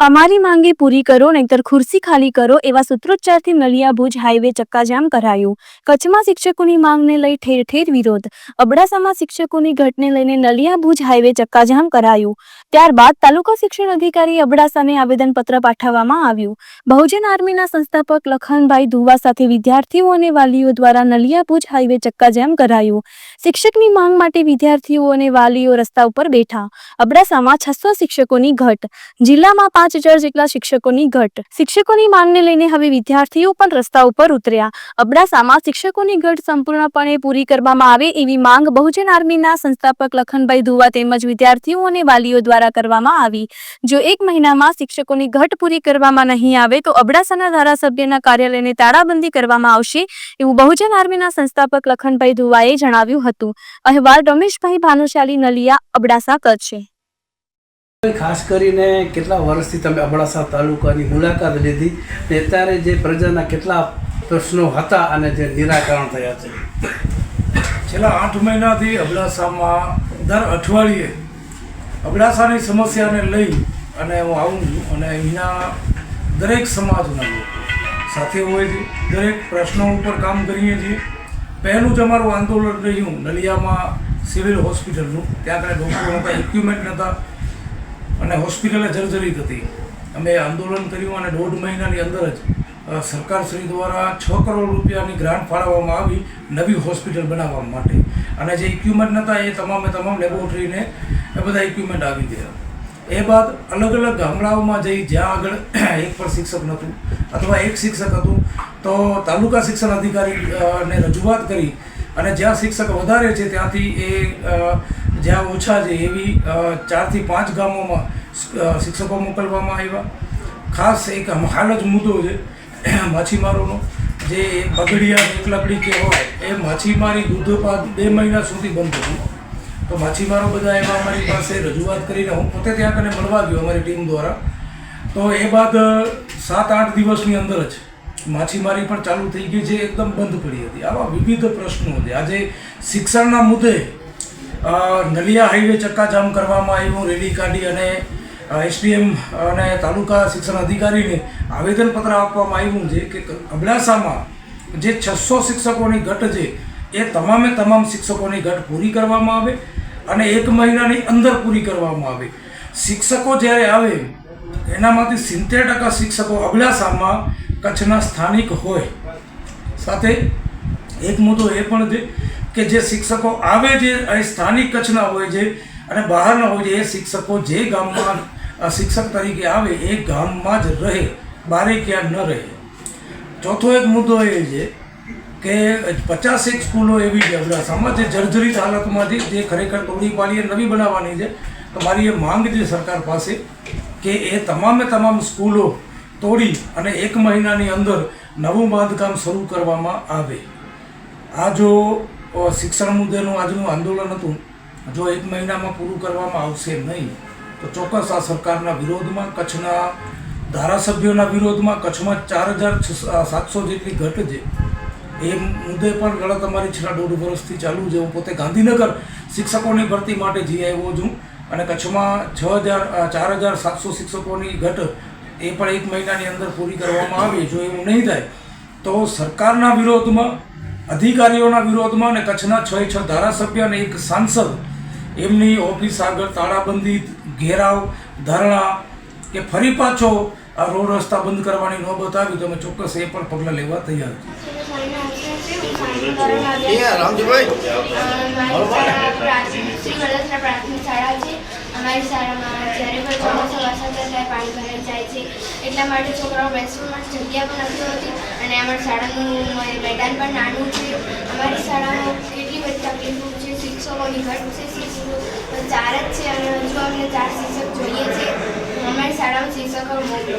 અમારી માંગે પૂરી કરો, નહીતર ખુરશી ખાલી કરો એવા સૂત્રોચ્ચારથી નલિયા ભુજ હાઈવે ચક્કાજામ કરાયું. કચ્છમાં શિક્ષકોની માંગને લઈ ઠેર ઠેર વિરોધ. અબડાસામાં શિક્ષકોની ઘટને લઈને નલિયા ભુજ હાઈવે ચક્કાજામ કરાયું. ત્યારબાદ તાલુકા શિક્ષણ અધિકારી અબડાસાને આવેદનપત્ર પાઠવવામાં આવ્યું. બહુજન આર્મીના સંસ્થાપક લખનભાઈ ધુવા સાથે વિદ્યાર્થીઓ અને વાલીઓ દ્વારા નલિયા ભુજ હાઈવે ચક્કાજામ કરાયું. શિક્ષકની માંગ માટે વિદ્યાર્થીઓ અને વાલીઓ રસ્તા ઉપર બેઠા. અબડાસામાં છસો શિક્ષકોની ઘટ. જિલ્લામાં પાંચ હજાર જેટલા શિક્ષકોની ઘટ. શિક્ષકોની માંગને લઈને હવે વિદ્યાર્થીઓ પણ રસ્તા ઉપર ઉતર્યા. અબડાસામાં શિક્ષકોની ઘટ સંપૂર્ણપણે પૂરી કરવામાં આવે એવી માંગ બહુજન આર્મીના સંસ્થાપક લખનભાઈ ધુવા તેમજ વિદ્યાર્થીઓ અને વાલીઓ દ્વારા કરવામાં આવી. જો એક મહિનામાં શિક્ષકોની ઘટ પૂરી કરવામાં નહીં આવે તો અબડાસાના ધારાસભ્યના કાર્યાલયને તાળાબંધી કરવામાં આવશે એવું બહુજન આર્મીના સંસ્થાપક લખનભાઈ ધુવાએ જણાવ્યું હતું. અહેવાલ રમેશભાઈ ભાનુશાલી નલિયા, અબડાસા કચ્છ. ખાસ કરીને કેટલા વર્ષથી તમે અબડાસા તાલુકાની મુલાકાત લીધી ને અત્યારે જે પ્રજાના કેટલા પ્રશ્નો હતા અને જે નિરાકરણ થયા છે? છેલ્લા આઠ મહિનાથી અબડાસામાં દર અઠવાડિયે અબડાસાની સમસ્યાને લઈ અને હું આવું છું અને અહીંના દરેક સમાજના સાથે હોય છે, દરેક પ્રશ્નો ઉપર કામ કરીએ છીએ. પહેલું જ અમારું આંદોલન રહ્યું નલિયામાં સિવિલ હોસ્પિટલનું. ત્યાં આગળ ડોક્ટરો હતા ઇક્વિપમેન્ટ નહોતા. અને હોસ્પિટલે જર્જરિત હતી. અમે આંદોલન કર્યું અને દોઢ મહિનાની અંદર જ સરકારશ્રી દ્વારા છ કરોડ રૂપિયાની ગ્રાન્ટ ફાળવવામાં આવી નવી હોસ્પિટલ બનાવવા માટે. અને જે ઇક્વિપમેન્ટ નહોતા એ તમામે તમામ લેબોરેટરીને એ બધા ઇક્વિપમેન્ટ આવી ગયા. એ બાદ અલગ અલગ ગામડાઓમાં જઈ જ્યાં આગળ એક પણ શિક્ષક નહોતું, અથવા એક શિક્ષક હતું, તો તાલુકા શિક્ષણ અધિકારી ને રજૂઆત કરી અને જ્યાં શિક્ષક વધારે છે ત્યાંથી એ જ્યાં ઓછા છે એવી ચારથી પાંચ ગામોમાં શિક્ષકો મોકલવામાં આવ્યા. ખાસ એક હાલ જ મુદ્દો છે, માછીમારોનો. જે બગડિયા, એકલકડી હોય, એ માછીમારી દૂધપાત બે મહિના સુધી બંધ હતું. તો માછીમારો બધા એમાં અમારી પાસે રજૂઆત કરીને હું પોતે ત્યાં કને મળવા ગયો અમારી ટીમ દ્વારા. તો એ બાદ સાત આઠ દિવસની અંદર જ માછીમારી પણ ચાલુ થઈ ગઈ છે એકદમ બંધ પડી હતી. આવા વિવિધ પ્રશ્નો છે. આજે શિક્ષણના મુદ્દે નલિયા હાઈવે ચક્કાજામ કરવામાં આવ્યું. રેલી કાઢી અને એસડીએમ અને તાલુકા શિક્ષણ અધિકારીને આવેદનપત્ર આપવામાં આવ્યું છે કે અબડાસામાં જે છસો શિક્ષકોની ઘટ છે, એ તમામે તમામ શિક્ષકોની ઘટ પૂરી કરવામાં આવે અને એક મહિનાની અંદર પૂરી કરવામાં આવે. શિક્ષકો જ્યારે આવે, એનામાંથી સિત્તેર ટકા શિક્ષકો અબડાસામાં કચ્છના સ્થાનિક હોય. સાથે એક મુદ્દો એ પણ છે કે જે શિક્ષકો આવે છે એ સ્થાનિક કચ્છના હોય છે અને બહારના હોય છે, એ શિક્ષકો જે ગામમાં શિક્ષક તરીકે આવે, એ ગામમાં જ રહે, બારે ક્યાં ન રહે. ચોથો એક મુદ્દો એ છે કે પચાસેક સ્કૂલો એવી છે અબડાસામાં જે જર્જરિત હાલતમાંથી જે ખરેખર તોડી પાડીએ નવી બનાવવાની છે. તો મારી એ માંગ છે સરકાર પાસે કે એ તમામે તમામ સ્કૂલો તોડી અને એક મહિનાની અંદર નવું બાંધકામ શરૂ કરવામાં આવે. આ જો શિક્ષણ મુદ્દેનું આજનું આંદોલન હતું, જો એક મહિનામાં પૂરું કરવામાં આવશે નહીં, તો ચોક્કસ આ સરકારના વિરોધમાં, કચ્છના ધારાસભ્યોના વિરોધમાં કચ્છમાં ચાર હજાર સાતસો જેટલી ઘટ છે. એ મુદ્દે પણ લડત અમારી છેલ્લા દોઢ વર્ષથી ચાલુ છે. હું પોતે ગાંધીનગર શિક્ષકોની ભરતી માટે જઈ આવ્યો છું અને કચ્છમાં છ હજાર ચાર હજાર સાતસો શિક્ષકોની ઘટ એ પણ એક મહિનાની અંદર પૂરી કરવામાં આવે જો એવું નહીં થાય તો સરકારના વિરોધમાં અધિકારીઓના વિરોધમાં અને કચ્છના છ છ ધારાસભ્ય અને એક સાંસદ એમની ઓફિસ આગળ તાળાબંધી ઘેરાવ ધરણા કે ફરી પાછો આ રોડ રસ્તા બંધ કરવાની નોબત આવી તો અમે ચોક્કસ એ પણ પગલાં લેવા તૈયાર છીએ. રામજીભાઈ. પ્રાથમિક શાળા છે અમારી શાળામાં જ્યારે પણ ચોમાસા વરસાદ થાય પાણી ભરાઈ જાય છે. એટલા માટે છોકરાઓ બેસવા માટે જગ્યા પણ નથી હોતી અને અમારી શાળાનું મેદાન પણ નાનું છે. અમારી શાળામાં કેટલી બધી તકલીફો છે. શિક્ષકોની ઘટ છે, શિક્ષકો ચાર જ છે અને હજુ અમને ચાર શિક્ષક જોઈએ છે. અમારી શાળામાં શિક્ષકો મોકલો